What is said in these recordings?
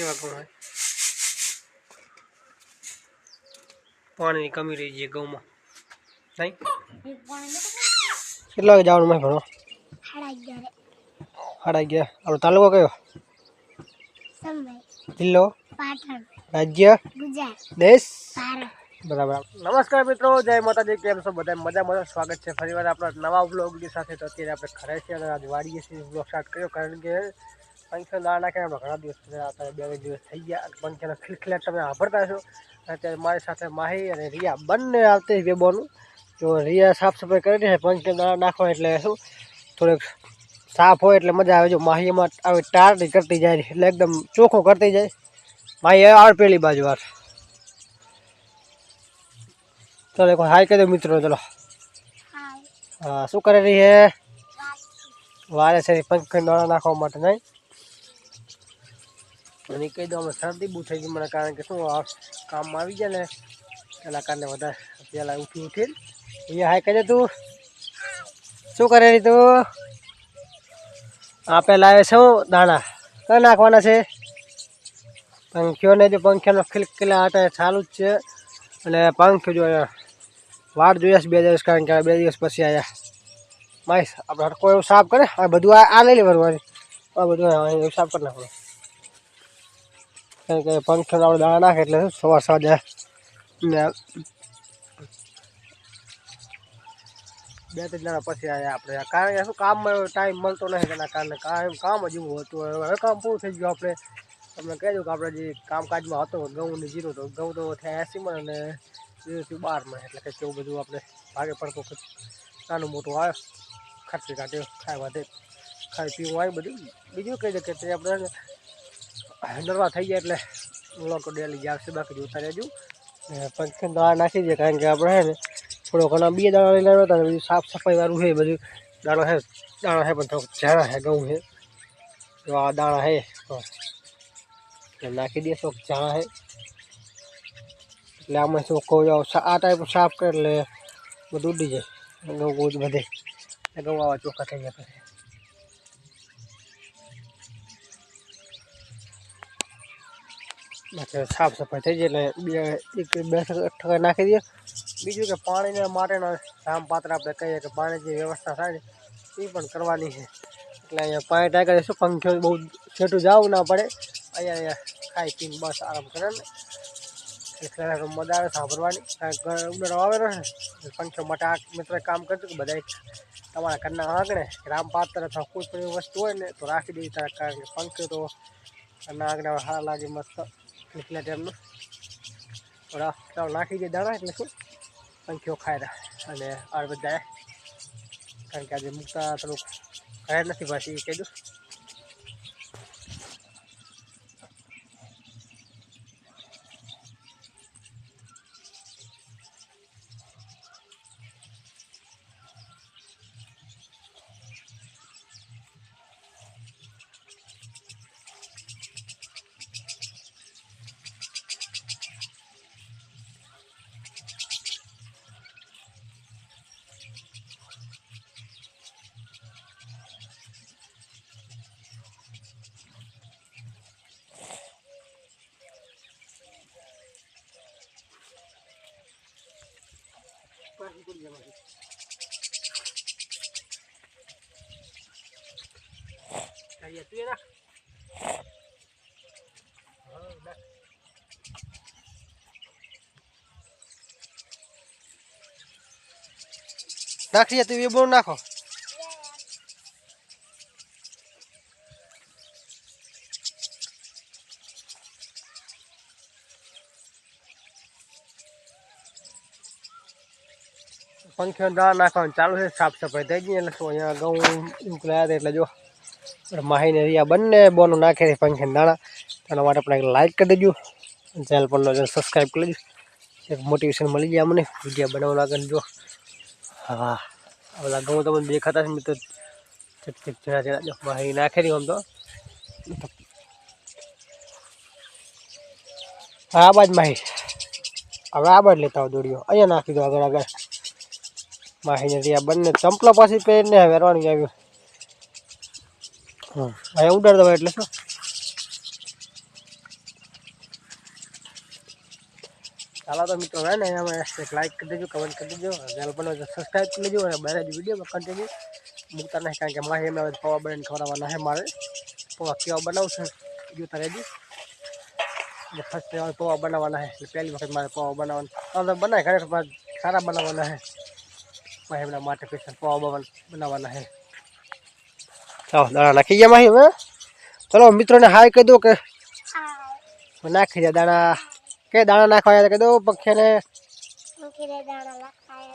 કેવા ઘઉં હોય પાણીની કમી રહી છે ઘઉંમાં. નહીં? કેટલા વાગે જવાનું મેં ભણો સાડા અગિયાર. આપણો તાલુકો કયો? જિલ્લો? રાજ્ય? દેશ? બરાબર. નમસ્કાર મિત્રો, જય માતાજી, કેમ છો? બધા મજા મજા સ્વાગત છે ફરીવાર આપણા નવા બ્લોગની સાથે. તો અત્યારે આપણે ઘરે છીએ અને આજ વાડીએ છીએ. બ્લોગ સ્ટાર્ટ કર્યો કારણ કે પંખીઓ દાળ નાખે આપણે ઘણા દિવસ અત્યારે બે બે દિવસ થઈ ગયા પંખીઓના ખિલખિલાટ તમે સાંભળતા છો. અત્યારે મારી સાથે માહી અને રિયા બંને આવતી બેબોનું. તો રિયા સાફ સફાઈ કરી છે પંખીઓ દાળ નાખો એટલે શું? થોડીક સાફ હોય એટલે મજા આવે. જો માહી એમાં આવી ટાળી કરતી જાય એટલે એકદમ ચોખ્ખો કરતી જાય. માહી આવે પેલી બાજુ વાર ચલો એક હાય કહી દો મિત્રો ચલો. હા શું કરી રહી હે વારે છે પંખી નાણાં નાખવા માટે નહીં. અને કહી દો અમે શરદી બહુ થઈ ગઈ મને કારણ કે શું કામમાં આવી ગયા ને, એના કારણે વધારે પહેલાં ઉઠી ઉઠીને અહીંયા હાય કહી તું. શું કરે રહી તું? આપે લાવે શું દાણા. કઈ નાખવાના છે? પંખીઓને જો પંખીઓનો ખિલખિલા હતા ચાલુ જ છે. અને પંખીઓ જો વાર જોઈએ છે બે દિવસ, કારણ કે બે દિવસ પછી આવ્યા માઈસ આપણે હડકો એવું સાફ કરે, આ બધું આ લઈ લેવાનું આ બધું સાફ કરી નાખવાનું. કારણ કે પંખીઓને આપણે દાણા નાખે એટલે સવાર સાંજે ને બે ત્રણ જણા પછી આવ્યા આપણે કારણ કે શું કામમાં ટાઈમ મળતો નથી તેના કારણે કામ કામ જ એવું હતું. હવે કામ પૂરું થઈ ગયું આપણે. તમને કહી દઉં કે આપણે જે કામકાજમાં હતો ઘઉં ને જીરું તો ઘઉં તો થયા એસીમાં અને જીરું બારમાં, એટલે કંઈક એવું બધું આપણે ભાગે પડતો નાનું મોટું આવે. ખર્ચી કાઢ્યો ખાવા વાતે ખાઈ પીવું આવ્યું બધું. બીજું કહી દે કે આપણે નરવા થઈ જાય એટલે લોકો ડેલી જ આવશે બાકી જોતા રહેજો પંખી દાણા નાખી દે કારણ કે આપણે હે ને થોડો ઘણા બે દાણા લઈ લેવા હતા બધું સાફ સફાઈ વાળું છે, બધું દાણા છે દાણા છે પણ થોડુંક ઝાડા છે ઘઉં છે તો આ દાણા છે નાખી દે થોડુંક ઝાડા છે એટલે આમાં કહું જાઓ આ ટાઈપ સાફ કરે એટલે બધું ઉડી જાય. જ બધે ઘઉં આવા ચોખ્ખા થઈ જાય બાકી સાફ સફાઈ થઈ જાય એટલે બે એક બે ટકા નાખી દઈએ. બીજું કે પાણીને માટેના રામ પાત્ર આપણે કહીએ કે પાણી જે વ્યવસ્થા થાય ને, એ પણ કરવાની છે. એટલે અહીંયા પાણી ટાંકા શું પંખીઓ બહુ છેટું જવું ના પડે. અહીંયા અહીંયા ખાઈ પીને બસ આરામ કરે ને. એટલે મજા આવે સાંભળવાની. ઉમેરો આવેલો છે પંખીઓ માટે આ મિત્ર કામ કરતું કે બધા તમારા ઘરના આંગણે રામ પાત્ર અથવા કોઈ પણ વસ્તુ હોય ને, તો રાખી દેવી તારા કારણ કે પંખીઓ તો ઘરના આગળ હાર લાગે મસ્ત. એટલે ટાઈમનું થોડા ચાલો નાખી દે દાણા એટલે શું? પંખીઓ ખાય રહ્યા. અને આ બધા કારણ કે આજે મૂકતા થોડુંક ખાયા નથી પાછી એ કીધું પડી જવાની અહીંયા તું તું એ બહુ નાખો. પંખીઓ દાળ નાખવાનું ચાલુ છે, સાફ સફાઈ થઈ ગઈ એટલે શું અહીંયા ઘઉં ઉકલાયા હતા એટલે જો માહીને રિયા બંને બોનો નાખે છે પંખીને દાણા. તેના માટે આપણે લાઇક કરી દેજો ચેનલ પર સબસ્ક્રાઈબ કરી દેજો. એક મોટિવેશન મળી જાય અમને વીડિયો બનાવવા લાગે જો. હા ઓલા ઘઉં તમને દેખાતા છે મિત્રો ચક ચક જરા જરા જો માહી નાખે આમ તો. હા બાજ માહી. હવે આ બાજ લેતા આવો દોડ્યો અહીંયા નાખી દો આગળ આગળ. માહી નથી આ બંને ચંપલા પાછી પહેરીને વેરવાની આવ્યું હા અહીંયા ઉડાડ દવા એટલે શું? ચાલો તો મિત્રો, હે ને, એમાં એક લાઇક કરી દેજો કમેન્ટ કરી દેજો ચેનલ પર સબસ્ક્રાઈબ કરી લેજો, અને બધા જ વિડીયોમાં કન્ટિન્યુ મૂકતા નહીં, કારણ કે માહી એમને હવે પવા બનાવીને ખવડાવવાના છે મારે. પવા કેવા બનાવશે જોતા રહેજો ફર્સ્ટ પવા બનાવવાના છે પહેલી વખત મારે પવા બનાવવાના. બનાય ઘણી સારા બનાવવાના છે. મારે એમના માટે સ્પેશિયલ પૌવા બન- બનાવવાના છે. ચાલો દાણા નાખી ગયા માહી હવે ચલો મિત્રોને હાય કહી દો કે નાખી દે દાણા. કે દાણા નાખવા કહી દો પંખીને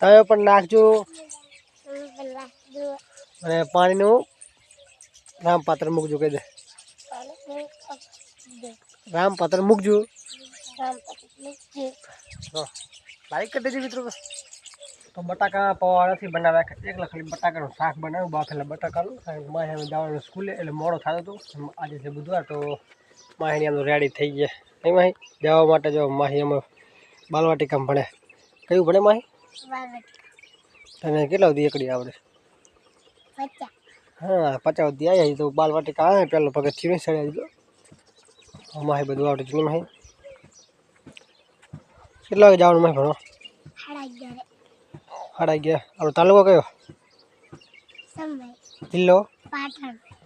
તમે પણ નાખજો. અને પાણીનું રામપાત્ર મૂકજો કહી દે. રામપાત્ર મૂકજો. લાઈક કરી દેજો મિત્રો. તો બટાકા પૌવા નથી બનાવ્યા એકલા ખાલી બટાકાનું શાક બનાવ્યું બાફેલા બટાકાનું. કારણ કે માહી જવાનું સ્કૂલે એટલે મોડો થતો હતો આજે છે બુધવાર તો માહીની આમ રેડી થઈ ગયા. નહીં માહી? જવા માટે જો માહી અમે બાલવાટિકામાં ભણે. કયું ભણે માહી? તને કેટલા સુધી એકડી આવડે? હા પચાસ સુધી આવ્યા તો બાલવાટિકા આવે પહેલો પગથિયું નહીં સડ્યા દીધો માહી બધું આવડે છે માહી? કેટલા વાગે જવાનું માહી ભણો સાડા અગિયાર. આપણો તાલુકો કયો જિલ્લો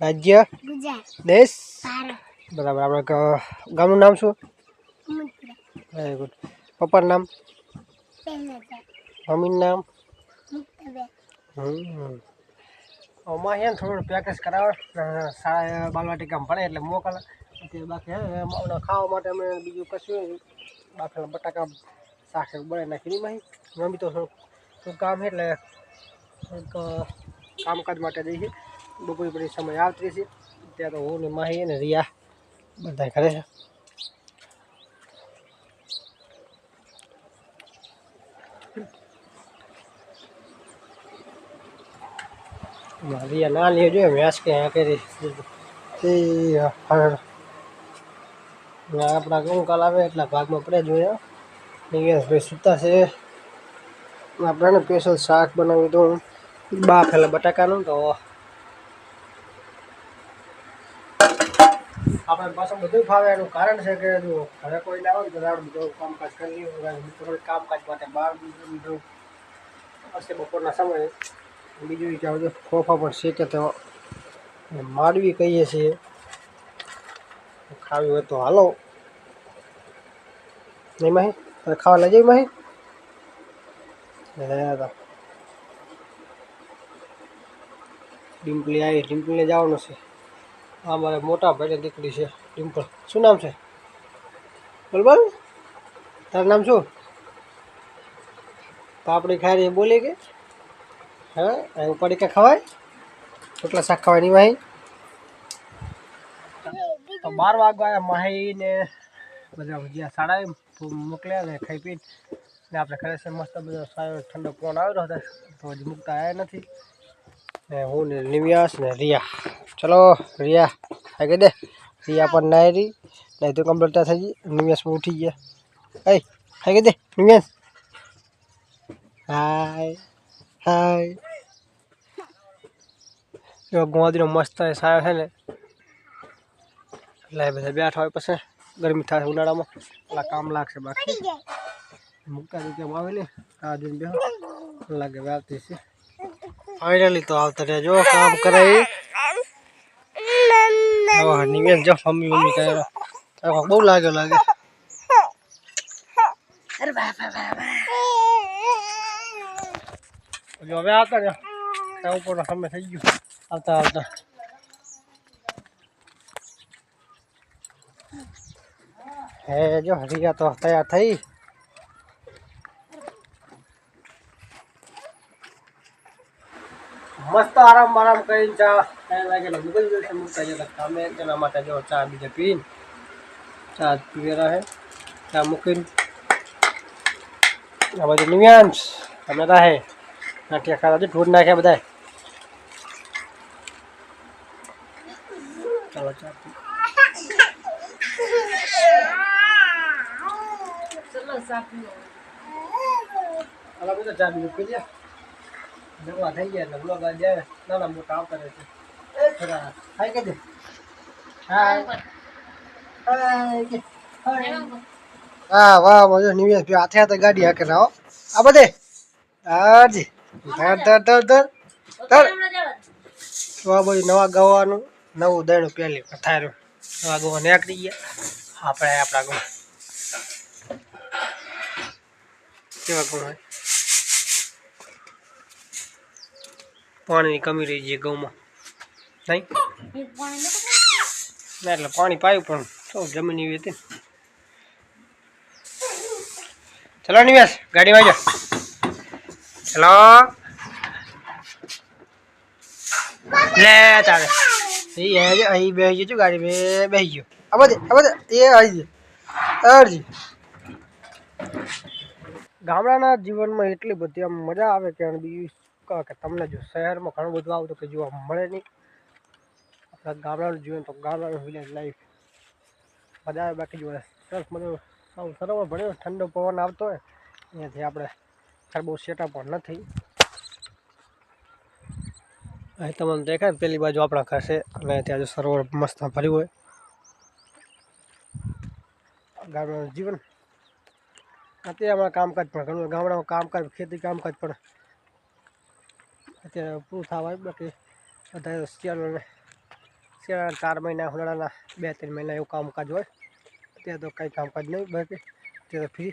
રાજ્ય દેશ બરાબર આપણે ગ- ગામનું નામ શું વેરી ગુડ પપ્પાનું નામ મમ્મીનું નામ હમ અમારે છે ને થોડું પ્રેક્ટિસ કરાવે સારા બાલવાટિકામાં ભણે એટલે મોકલે તે બાકી હે અમને ખાવા માટે અમે બીજું કશું નહીં બાફેલા બટાકા શાક એવું બનાવી નાખી નહીં માહી મમ્મી તો થોડુંક થોડુંક કામ છે એટલે થોડુંક અ, કામકાજ માટે જઈએ છીએ બપોર પછી સમય આવતી છે ત્યાં તો હું ને માહી ને રિયા બધા ઘરે છે. રિયા નાની જોઈએ મેસ કે હા કરી. એ હર ને આપણા ઘઉં કાલ આવે એટલા ભાગમાં પડે જોઈએ ભાઈ સૂતા છે. આપણે સ્પેશિયલ શાક બનાવી દઉં બાફેલા બટાકાનું તો આપણે પાછું બધું ફાવે, એનું કારણ છે કે જો ઘરે કોઈ ના હોય તો બધું કામકાજ કરી લઈએ. મિત્રો કામકાજ માટે બહાર બીજું પછી બપોરના સમયે બીજું વિચાર જો ખોફા પણ શેકે તો માડવી કહીએ છીએ. ખાવી હોય તો હાલો. નહીં માહી ખાવા લઈ જઈ માહી? હે તો ડિમ્પલી આવી ડિમ્પલને જવાનું છે. આ મારે મોટા ભાઈ દીકરી છે, ડિમ્પલ. શું નામ છે? બોલ બોલ તારું નામ શું? પાપડી ખાઈ રહી, બોલી કે? હા અહીં પડીકા ખવાય? કેટલા શાક ખવાય માહી તો બાર વાગવા આવ્યા માહી ને બધા ભજીયા સાડા મોકલ્યા ને ખાઈ પી ને આપણે ખરે છે મસ્ત બધો સારો ઠંડો પવન આવ્યો હતો, તો હજી મૂકતા આવ્યા નથી. ને હું ને નિવ્યાસ ને રિયા. ચલો, રિયા, આ કહી દે. રિયા પણ ના રહી નહીં તો કમ્પ્લીટ થઈ ગઈ. નિવ્યાસ પણ ઉઠી ગયા. એ હા કહી દે, નિવ્યાસ. હાય હાય. ગોંદરીનો મસ્ત સાયો છે ને. એટલે બધા બેઠા હોય પછી ગરમી થાય ઉનાળામાં. એટલે કામ લાગશે બાકી. મૂકતા રૂપિયા આવે ને આ દિન બે લાગે આવતી છે ફાઇનલી તો આવતા રહ્યા. જો કામ કરે એ હવે નિવેશ જો મમ્મી મમ્મી કરે બહુ લાગે. લાગે જો હવે આવતા રહ્યા. ત્યાં ઉપરનો સમય થઈ ગયું. આવતા આવતા. હે જો હરિયા તો તૈયાર થઈ. મસ્ત આરામ આરામ કરીને ચા ટાઈમ નીકળી ગયો છે મૂકતા જતા તમે તેના માટે જો ચા બીજે પીને. ચા પીવે રહે. ચા મૂકીને. આ બધું નિવ્યાંશ તમે રહે નાખ્યા ખાતા ઢૂંઢ નાખ્યા બધા ચાલો ચા પી. હાલો બધા ચા બીજું પી જમવા થઈ ગયા એટલે બ્લોગ આજે નાના મોટા આવતા રહેશે એ ખરા. હાય કે દે હાય. હાય. કે. હાય. વાહ વાહ મજો. નિવેશ ભાઈ હાથે હાથે ગાડી હાકે ના હો. આ બધે? હાજી ધર ધર ધર ધર. ધર. તો ભાઈ નવા ગવાનું નવું દયણું પહેલી થાયરું નવા ગવા નીકળી ગયા. આપણે આપણા ગવા. કેવા ગવા? હોય પાણીની કમી રહી છે ઘઉંમાં. નહીં? ના એટલે પાણી પાયું પણ તો જમીન એવી હતી. ચલો નિવેશ ગાડીમાં જા ચલો. લે તારે. અહીં બેસી ગયો ગાડી બે બેસી ગયો. આ બધે આ બધે એ આવી ગયો. અરજી. ગામડાના જીવનમાં એટલી બધી આમ મજા આવે કે બીજું કે તમને જો શહેરમાં ઘણું બધું આવતું કે જોવા મળે નહીં. આપણા ગામડાનું જીવન તો ગામડાનું વિલેજ લાઈફ બધા બાકી જોડે સરસ મજા સૌ સરોવર ભણ્યો, ઠંડો પવન આવતો હોય અહીંયાથી આપણે ખર બહુ સેટા પણ નથી. અહીં તમને દેખાય પેલી બાજુ આપણા ઘર છે, અને ત્યાં જો સરોવર મસ્ત ભર્યું હોય. ગામડાનું જીવન. અત્યારે અમારા કામકાજ પણ ઘણું ગામડામાં કામકાજ, ખેતી કામકાજ પણ અત્યારે પૂરું થવા બાકી બધા શિયાળાને શિયાળાના ચાર મહિના, ઉનાળાના બે ત્રણ મહિના એવું કામકાજ હોય. અત્યારે તો કંઈ કામકાજ નહીં બાકી. અત્યારે ફ્રી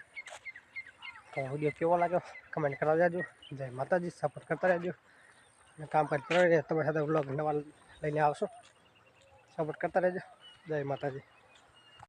તો વીડિયો કેવો લાગ્યો? કમેન્ટ કરવા જાજો. જય માતાજી સપોર્ટ કરતા રહેજો. અને કામકાજ કરવા તમારી સાથે વ્લોગ નવા લઈને આવશો. સપોર્ટ કરતા રહેજો. જય માતાજી.